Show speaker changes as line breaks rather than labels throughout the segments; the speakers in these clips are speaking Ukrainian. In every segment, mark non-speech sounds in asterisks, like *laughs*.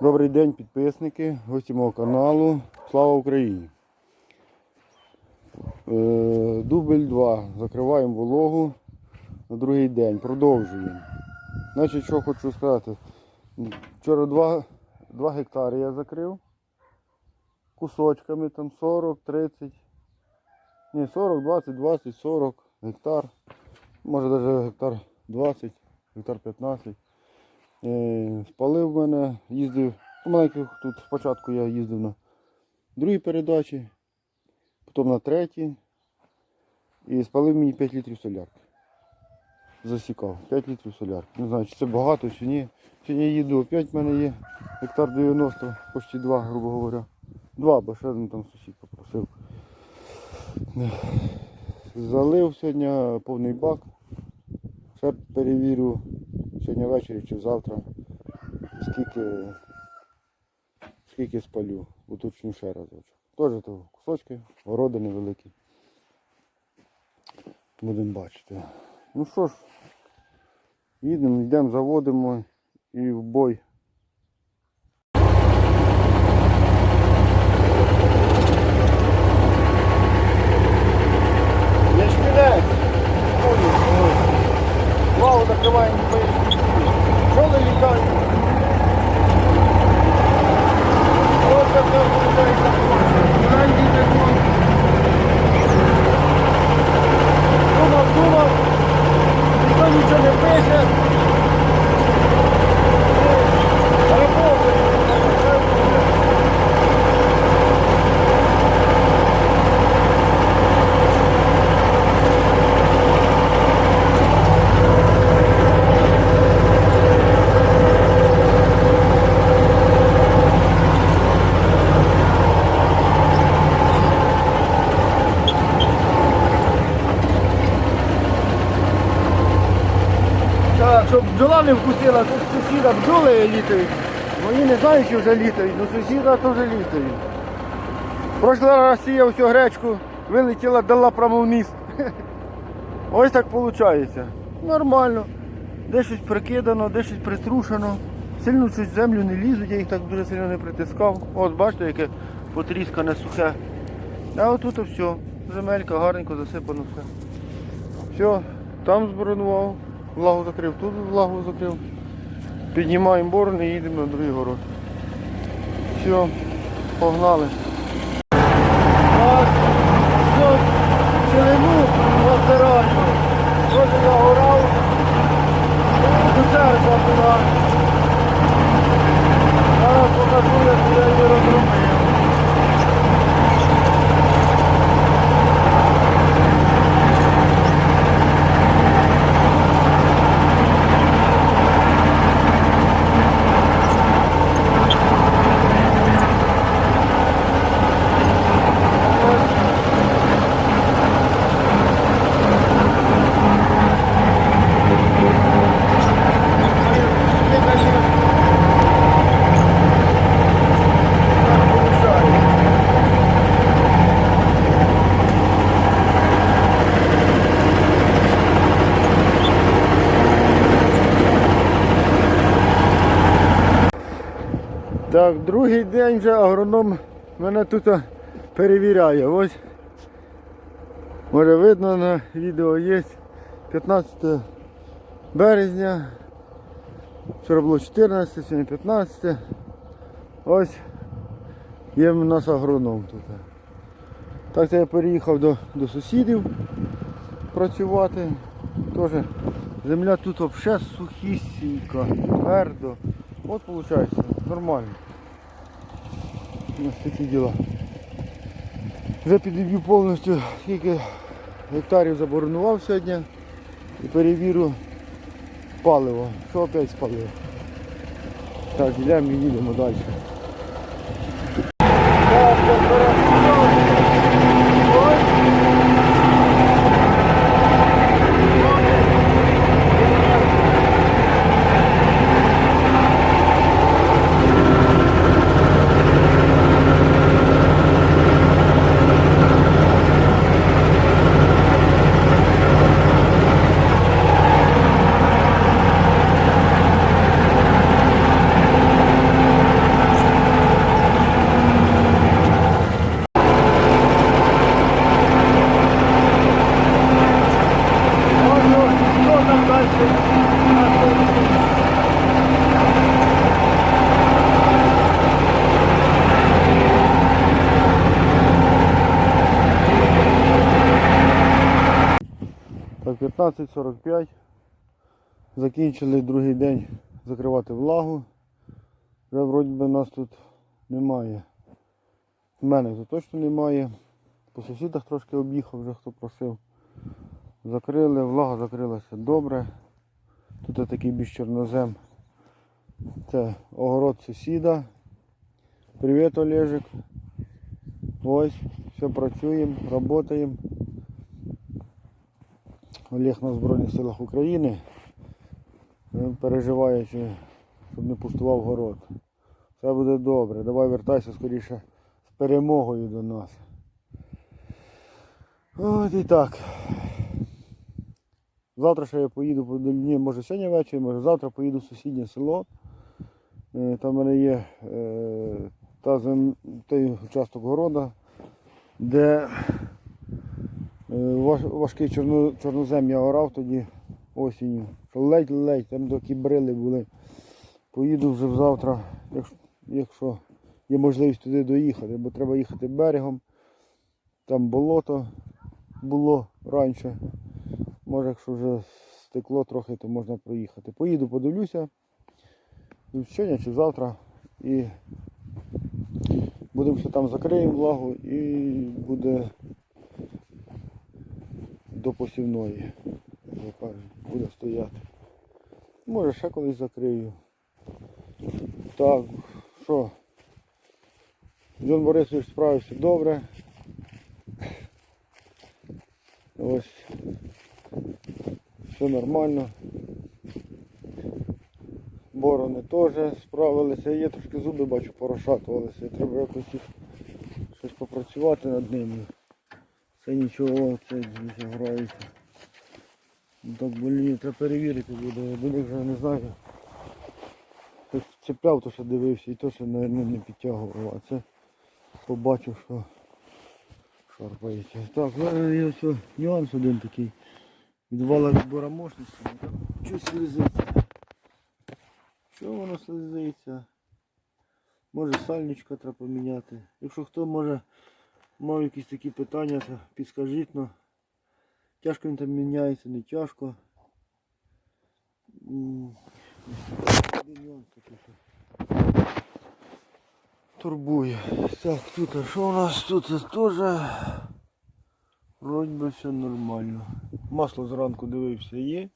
Добрий день, підписники, гості мого каналу. Слава Україні! Е, Дубль 2. Закриваємо вологу на другий день. Продовжуємо. Значить, що хочу сказати. Вчора 2, 2 гектари я закрив. Кусочками там 40, 30. Ні, 40, 20, 20, 40 гектар. Може навіть гектар 20, гектар 15. Е, Спалив мене, їздив. Маленьких тут спочатку я їздив на другій передачі, потім на третій. І спалив мені 5 літрів солярки. Засікав. 5 літрів солярки. Не знаю, чи це багато, чи ні. Сьогодні я їду опять в мене є гектар 90, почти 2, грубо говоря. Два, бо ще один там сусід попросив. Залив сьогодні повний бак. Ще перевірю сьогодні ввечері чи завтра, скільки, скільки спалю. Уточню ще разочок. Теж то кусочки, городи невеликі. Будемо бачити. Ну що ж, їдемо, йдемо, заводимо і в бой. Ячмінець! Вау, закриваємо поясниці. Пчоли літають. Ось так це виходить. Ранді такий. Думав, думав. Ніхто нічого не пише. Работає. Так, щоб бджола не вкусила, тут бджоли літають. Мої не знаю, чи вже літають, але сусіда теж літають. Пройшла раз сіяв всю гречку, вилетіла, дала прямо вниз. *laughs* Ось так виходить. Нормально. Де щось прикидано, де щось притрушено. Сильно щось землю не лізуть, я їх так дуже сильно не притискав. От бачите, яке потріскане сухе. А отут все. Земелька гарненько засипано все. Все, там зборонував, влагу закрив, тут влагу закрив. Піднімаємо борони і їдемо на другий город. Все, погнали. Цілину розбираємо. Тоже я горав. До церква була. Зараз покажу, як я її. Так, другий день вже агроном мене тут перевіряє. Ось може видно на відео є 15 березня. Вчора було 14, сьогодні 15. Ось є в нас агроном тут. Так я переїхав до, до сусідів працювати. Теж земля тут взагалі сухісінька, твердо. От виходить, нормально. Ось такі діла. Вже підіб'ю повністю скільки гектарів заборонував сьогодні і перевірю паливо. Що опять спалив. Так, йдемо і їдемо далі. 15.45. Закінчили другий день закривати влагу. Вже вроді би нас тут немає. У мене тут точно немає. По сусідах трошки об'їхав, вже хто просив. Закрили, влага закрилася добре. Тут такий більш чорнозем. Це огород сусіда. Привіт, Олежик. Ось, все працюємо, працюємо. Олег на Збройних силах України. Він переживає, щоб не пустував город. Все буде добре. Давай вертайся скоріше з перемогою до нас. От і так. Завтра ще я поїду, по- ні, може сьогодні ввечері, може завтра поїду в сусіднє село. Е, Там в мене є е, та зем, той участок города, де е, важкий чорно, чорнозем я орав тоді осінню. Ледь-ледь, там такі брили були. Поїду вже завтра, якщо є можливість туди доїхати, бо треба їхати берегом. Там болото було раніше. Може, якщо вже стекло трохи, то можна проїхати. Поїду, подивлюся. Ну, Сьогодні чи завтра. І будемо ще там закриємо влагу і буде до посівної. як кажуть, Буде стояти. Може ще колись закрию. Так, що? Джон Борисович справився добре. Ось. Все нормально. Борони теж справилися. Є трошки зуби, бачу, порошатувалися. Треба якось щось попрацювати над ними. Це нічого, це дивіться, грається. Так блін, треба перевірити буде. Я до них вже не знаю. Хтось цепляв, то що дивився і то, що не, не, підтягував. А це побачив, що шарпається. Так, є ось нюанс один такий. Від вала відбора мощності. Щось слізиться. Що воно слизиться? Може сальничка треба поміняти. Якщо хто може мав якісь такі питання, то підскажіть. Ну, тяжко він там міняється, не тяжко. Турбує. Так, тут, а що у нас тут теж? Вроді би все нормально. Масло зранку дивився є.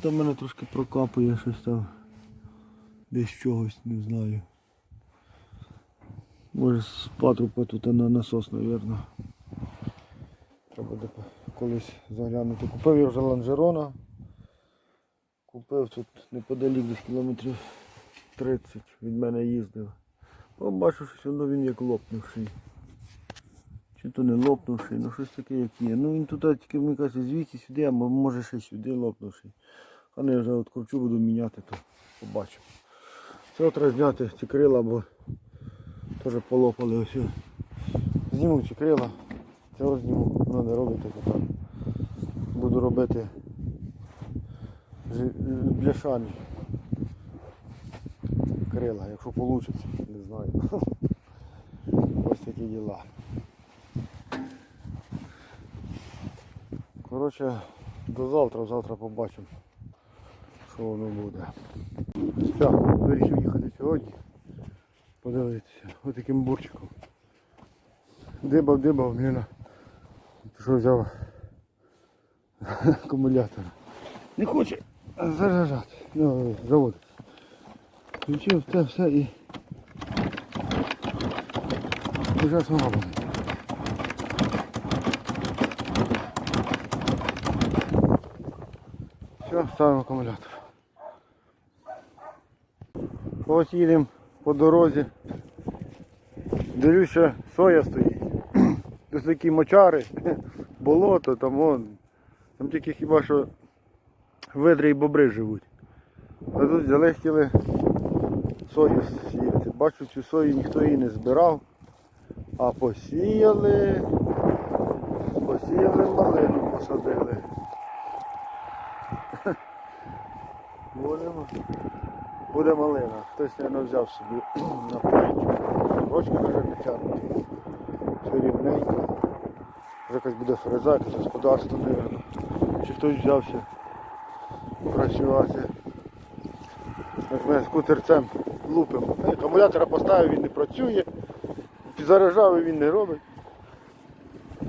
Там мене трошки прокапує щось там. Десь чогось, не знаю. Може з патрупа тут на насос, мабуть. Треба колись заглянути. Купив я вже ланжерона. Купив тут неподалік десь кілометрів 30 від мене їздив. Побачив, що він як лопнувший. Чи то не лопнувший, ну щось таке як є. Ну він тут тільки мені каже, звідси сюди, а може ще сюди лопнувший. А не вже от ковчу буду міняти, то побачимо. Це треба зняти ці крила, бо теж полопали ось. Зніму ці крила, це розніму, треба робити так. Буду робити бляшані крила, якщо вийде, не знаю. *laughs* Ось такі діла. Коротше, до завтра, завтра побачимо, що воно буде. Все, вирішив їхати сьогодні. Подивитися. Ось таким бурчиком. Дибав, дибав, блін. Пішов взяв *laughs* акумулятор. Не хоче заряджати. Ну, завод. Включив це все і сама буде. Все, ставимо акумулятор. Ось їдемо по дорозі. Дивлюся, соя стоїть. Тут такі мочари, болото, там вон. Там тільки хіба що видри і бобри живуть. А тут взяли хотіли сою сіяти. Бачу, цю сою ніхто її не збирав. А посіяли Буде малина. Хтось, мабуть, взяв собі *clears throat* на пальчик. Рочка вже не тягнуть. Все рівненько. Якась буде фреза, якесь господарство, мабуть. чи хтось взявся працювати. Як ми скутерцем лупимо. Акумулятора поставив, він не працює, заряджав і він не робить.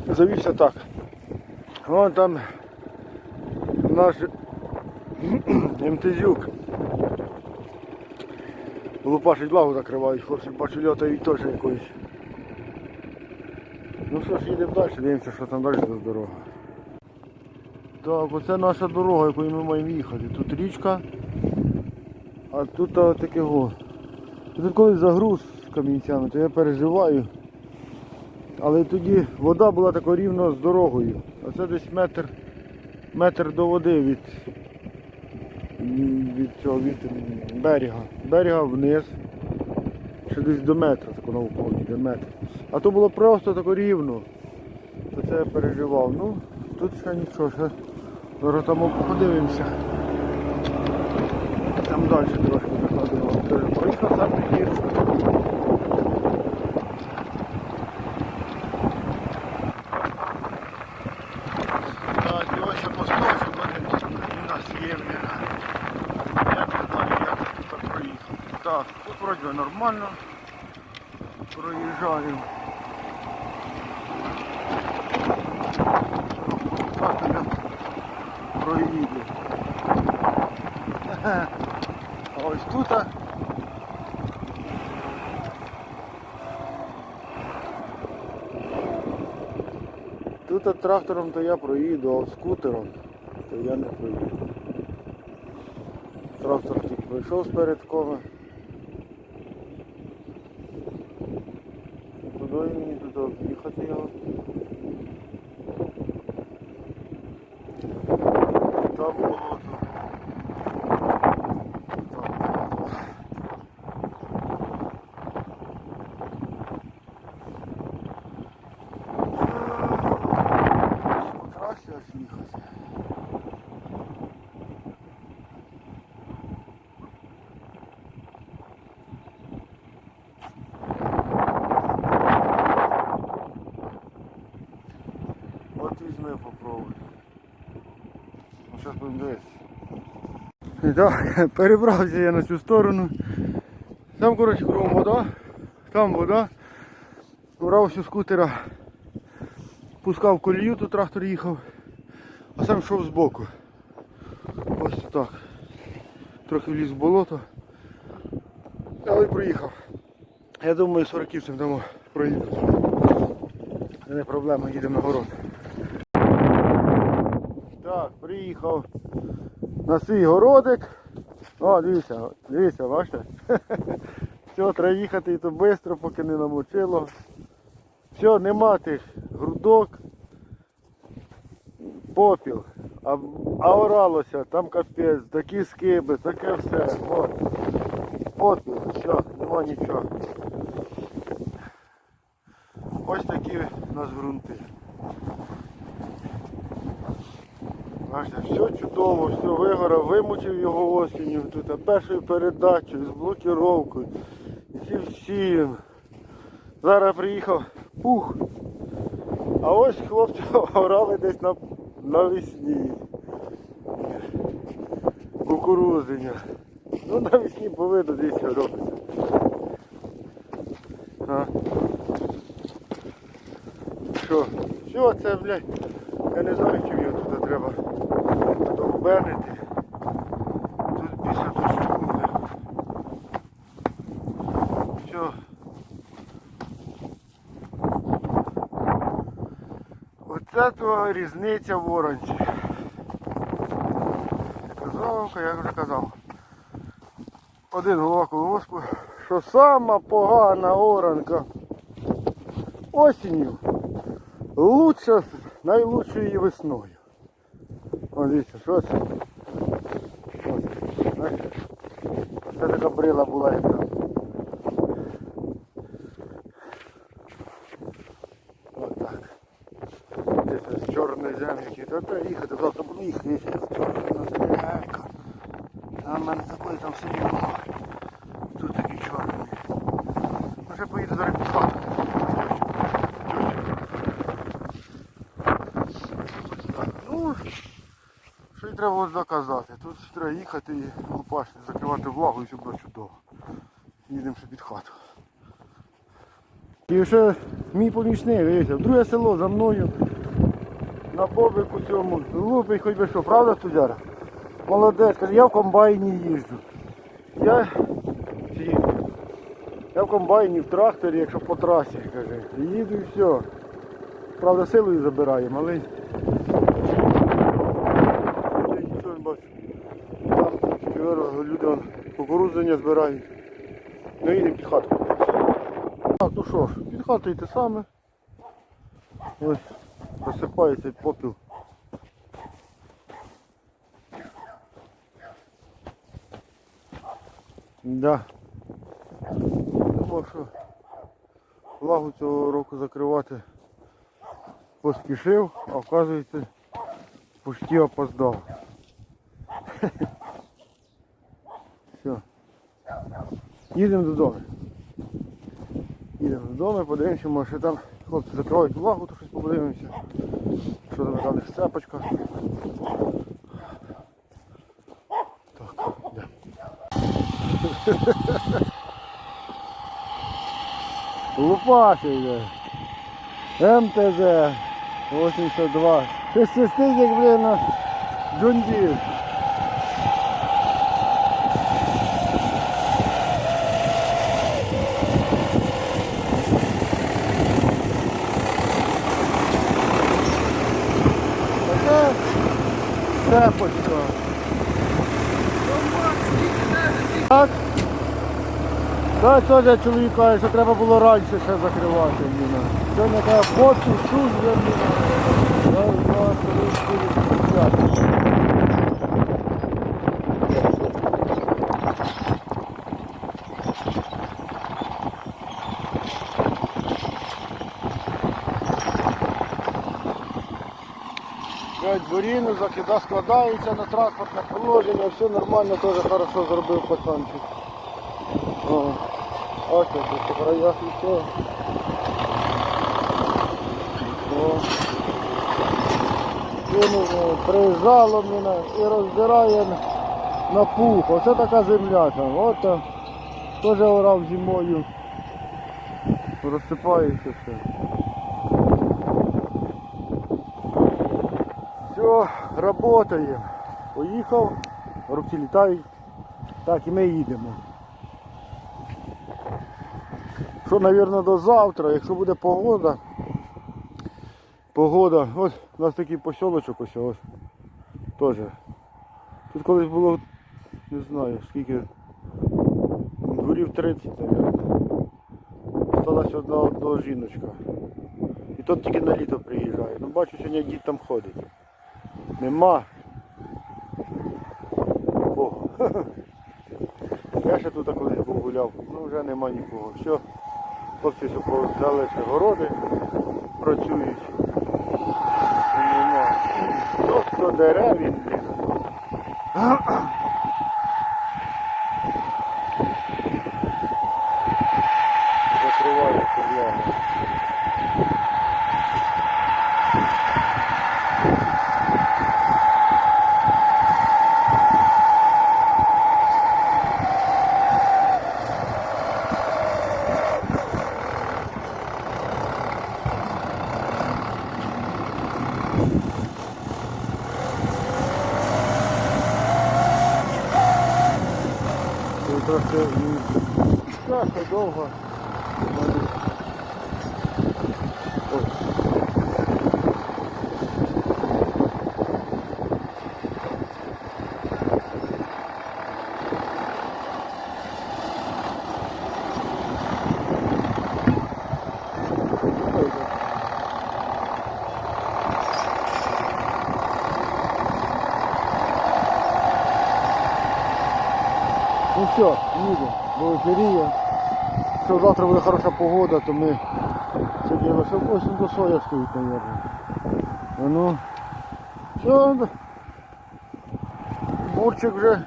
Завівся так. Вон там наш *clears throat* МТЗюк. Лупашить лагу закривають, хлопці бачу льотають теж якоюсь. Ну що ж, їдемо далі, дивимося, що там далі за дорога. Так, оце наша дорога, якою ми маємо їхати. Тут річка, а тут таке го. Тут колись загруз з камінцями, то я переживаю. Але тоді вода була така рівно з дорогою. А це десь метр, метр до води від, від цього від берега. Берега вниз. Ще десь до метра, тако навколо до метр. А то було просто тако рівно. То це я переживав. Ну, тут ще нічого, ще зараз там подивимося. Там далі трошки заходимо. Теж Проїхав сам гірше. Так, і ось я постав, щоб вони у нас є. блін. Я не знаю, як я тут проїхав. Так, тут вроді би нормально. Проїжджаю. Так, я проїду. А ось тут. а, Тут трактором то я проїду, а скутером то я не проїду. Трактор тут пройшов з передкоми. Куди мені туди об'їхати його? Там болото. Там болото. Краще аж їхати. От візьми попробуй. Дивитися. І Так, *laughs* перебрався я на цю сторону. Там, коротше, кругом вода, там вода. Брався скутера, пускав колію, тут трактор їхав, а сам йшов збоку. Ось так. Трохи вліз в болото. Але проїхав. Я думаю, 40 дамо проїду. Не проблема, їдемо на город. Так, приїхав на свій городик. О, дивіться, дивіться, бачите? *laughs* Все, треба їхати і то швидко, поки не намочило. Все, нема тих грудок, попіл. А, а оралося, там капець, такі скиби, таке все. От. Попіл, все, нема нічого. Ось такі у нас ґрунти. Бачите, все чудово, все вигорав, вимучив його осінню, тут першою передачею, з блокіровкою, зі всім. Зараз приїхав пух. А ось хлопці *laughs* орали десь на, навесні. Кукурузиня. Ну навесні повинно десь робиться. А. Що? Що це, блядь? Я не знаю, чим його тут треба довбенити. Тут після дощу буде. Все. Оце то різниця в оранці. Казовка, я вже казав. Один голова колгоспу, що сама погана оранка осінню лучше, найлучшою її весною. О, дивіться, що це? Що це? Бачите? Оце така брила була яка. Отак. Десь з чорної землі. Та та їхати, завтра буду їхати. Чорна земелька. А в мене такої там сиділо. Ось доказати. Тут треба їхати і лупашити, закривати влагу і все буде чудово. Їдемо ще під хату. І ще мій помічник, дивіться, друге село за мною. На бобику цьому. Лупить хоч би що, правда, Тузяра? Молодець, каже, я в комбайні їжджу. Я, я в комбайні, в тракторі, якщо по трасі, каже. Їду і все. Правда, силою забираємо, але. Я нічого не бачу. Там вчора люди вон, кукурудзення збирають. Ну їдемо під хату. Так, ну що ж, під хатою те саме. Ось розсипається попіл. Да. Думав, що влагу цього року закривати поспішив, а вказується, почти опоздав. *laughs* Їдемо додому. Їдемо додому, подивимося, може там хлопці закривають влагу, то щось подивимося. Що там на них сцепочка. Так, йдемо. *laughs* Лупаши йде. МТЗ 82. Ти свистить, як, блін, на джундір. Таке цепочка. Так. Так, теж чоловік каже, що треба було раніше ще закривати. міна. Сьогодні така фотку, шуз, блін. Раз, два, три, чотири, п'ять. Буріну, закида складається на транспортне положення, все нормально, теж хорошо зробив пацанчик. О, ось тут краях і все. Він приїжджало мене і роздирає на пух. Оце така земля там. От теж орав зимою. Розсипається все. Все, работаємо. Поїхав, руки літають. Так, і ми їдемо. Що, мабуть, до завтра, якщо буде погода. Погода. Ось у нас такий посілочок ось ось. Теж. Тут колись було, не знаю, скільки. Дворів 30, мабуть. Осталась одна одна жіночка. І тот тільки на літо приїжджає. Ну бачу, сьогодні дід там ходить. Нема. Я ще тут колись був гуляв, ну вже нема нікого. Все, хлопці взяли городи, працюють. Нема. Тобто дерев він, блін. Закривається влага. Це трохи м, тяжко, довго. Ой. Ну все, їдемо до. Якщо завтра буде хороша погода, то ми діло ще ось до соя стоїть, мабуть. Ну, все, бурчик вже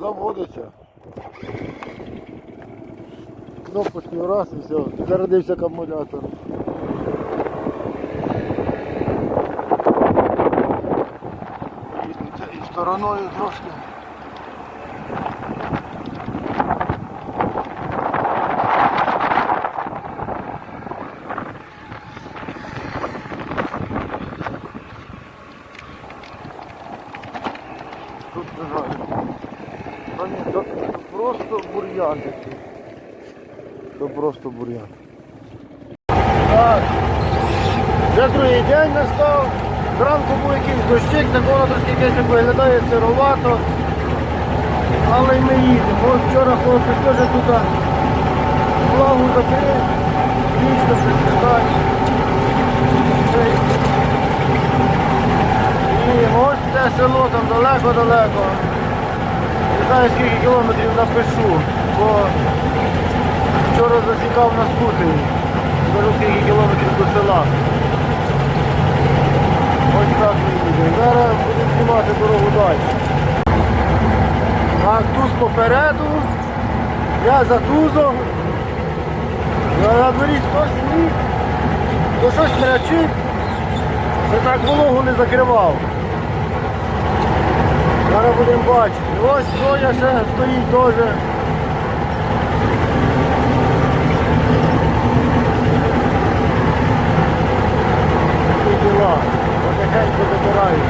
заводиться. Кнопочку раз і все, зарядився акумулятор. Сторони. стороною трошки. Тут. Та то просто бур'ян. Це просто бур'ян. Вже другий день настав. Зранку був якийсь дощик, так воно трошки якесь виглядає сировато. Але й ми їдемо. Ось вчора хлопці теж тут влагу закрив, вічно присвітає. І ось те село там далеко-далеко. Не знаю скільки кілометрів напишу, бо вчора засікав на скутері. Скажу скільки кілометрів до села. Ось так їдемо. Зараз будемо знімати дорогу далі. Так, туз попереду, я за тузом. На дворі хто сніг, то щось мрячить. Це так вологу не закривав. Зараз будемо бачити. Ось Соня ще стоїть теж. Такі діла. Потихеньку добирають.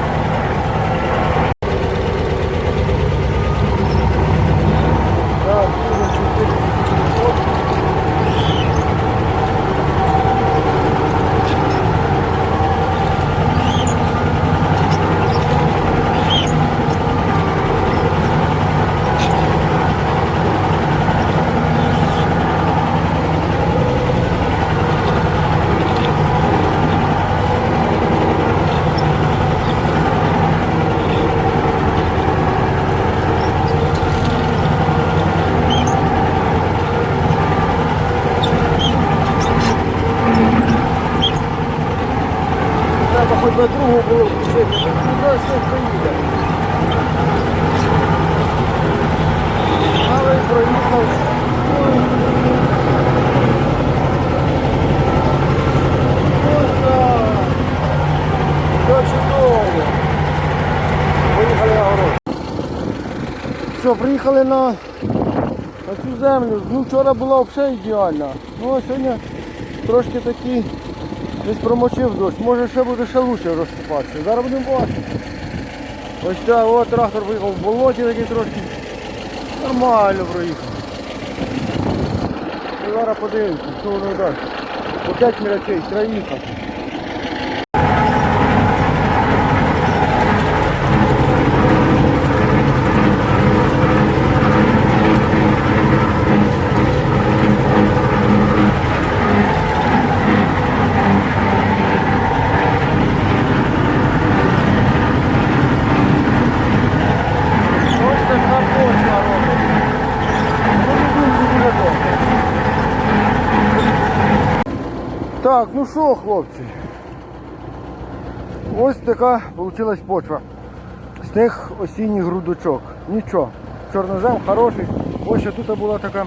Так, дуже чотири. Треба хоч на другу було включити. Куди все поїде? Але й проїхав. Ой. Ось так. Все чудово. Поїхали на город. Що, приїхали на, на цю землю. Ну, вчора була взагалі ідеальна. Ну, а сьогодні трошки такі Десь промочив дощ, може ще буде ще лучше розсипатися. Зараз будемо бачити. Ось так, от трактор виїхав в болоті такий трошки. Нормально проїхав. І зараз подивимося, що воно далі. По 5 мілячей, треба їхати. Ну що, хлопці? Ось така вийшла почва. З тих осінніх грудочок. Нічого. Чорнозем хороший. Ось що тут була така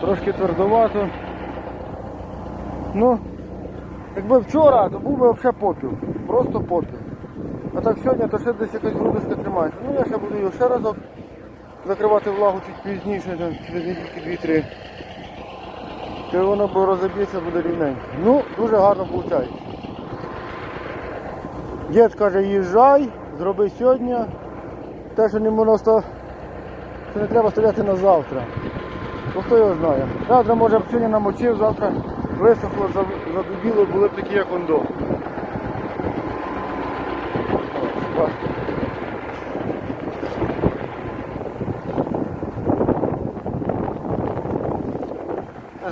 трошки твердовато. Ну, якби вчора, то був би взагалі попіл. Просто попіл. А так сьогодні то ще десь якась грудочка тримається. Ну я ще буду її ще разок закривати влагу чуть пізніше, через недільки 2-3. Чи воно розоб'ється, буде рівненько. Ну, дуже гарно виходить. Дід каже, їжджай, зроби сьогодні. Те, що не можна що не треба стояти на завтра. Бо хто його знає. Завтра може б сьогодні намочив, завтра висохло, задубіло, були б такі, як ондо.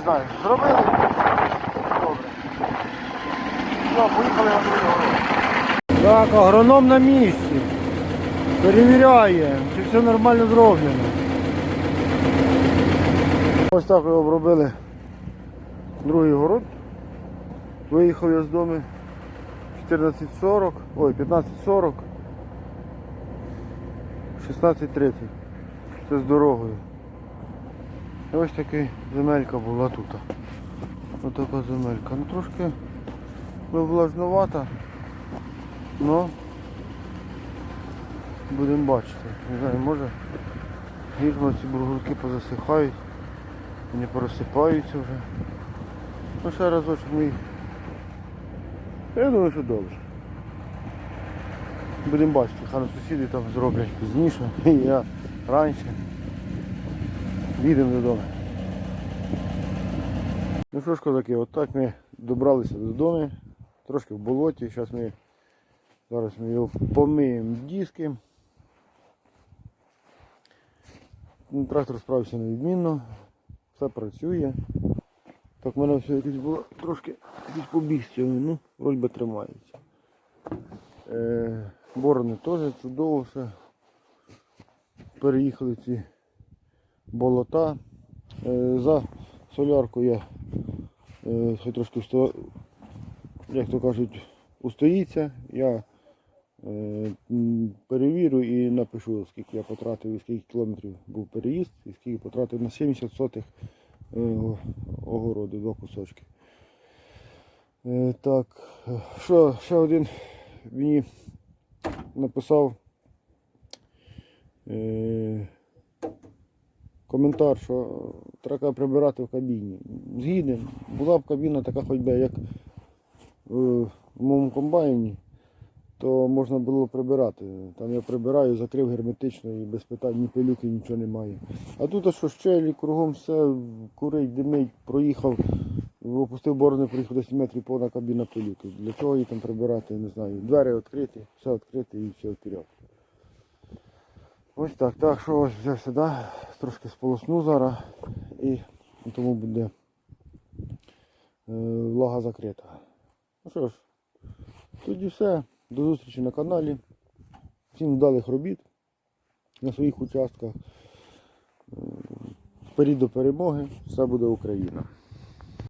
Знаю, зробили. Добре. Все, поїхали на другий город. Так, агроном на місці. Перевіряє, чи все нормально зроблено. Ось так ми обробили другий город. Виїхав я з дому 14.40, ой, 15.40, 16.30. Це з дорогою. Ось така земелька була тут. Ось така земелька. Ну трошки влажновата, но Будемо бачити. Не знаю, може гірно ці бургурки позасихають не порозсипаються вже. Ну ще разочок ми їх. Я думаю, що добре. Будемо бачити, хай сусіди там зроблять пізніше, і *laughs* я раніше. Їдемо додому. Ну що ж, козаки, отак ми добралися додому, трошки в болоті. Зараз ми зараз ми його помиємо диски. Ну, Трактор справився невідмінно, все працює. Так в мене все якось було трошки побіг з цього, ну, вроді би тримається. Е, борони теж чудово все. Переїхали ці болота. Е, за солярку я е, хай трошки як то кажуть, устоїться. Я е, перевірю і напишу, скільки я потратив і скільки кілометрів був переїзд, і скільки потратив на 70 сотих о- огороду, два кусочки. Так, що, ще один мені написав коментар, що треба прибирати в кабіні. Згіден, була б кабіна така хоч би, як е, в моєму комбайні, то можна було прибирати. Там я прибираю, закрив герметично і без питань ні пилюки, нічого немає. А тут а що щелі, кругом все курить, димить, проїхав, опустив борони, проїхав 10 метрів повна кабіна пилюки. Для чого її там прибирати, не знаю. Двері відкриті, все відкрите і все вперед. Ось так. Так що ось взяв сюди, трошки сполосну зараз і тому буде е, влага закрита. Ну що ж, тоді все. До зустрічі на каналі. Всім вдалих робіт на своїх участках. Е, Вперед до перемоги. Все буде Україна.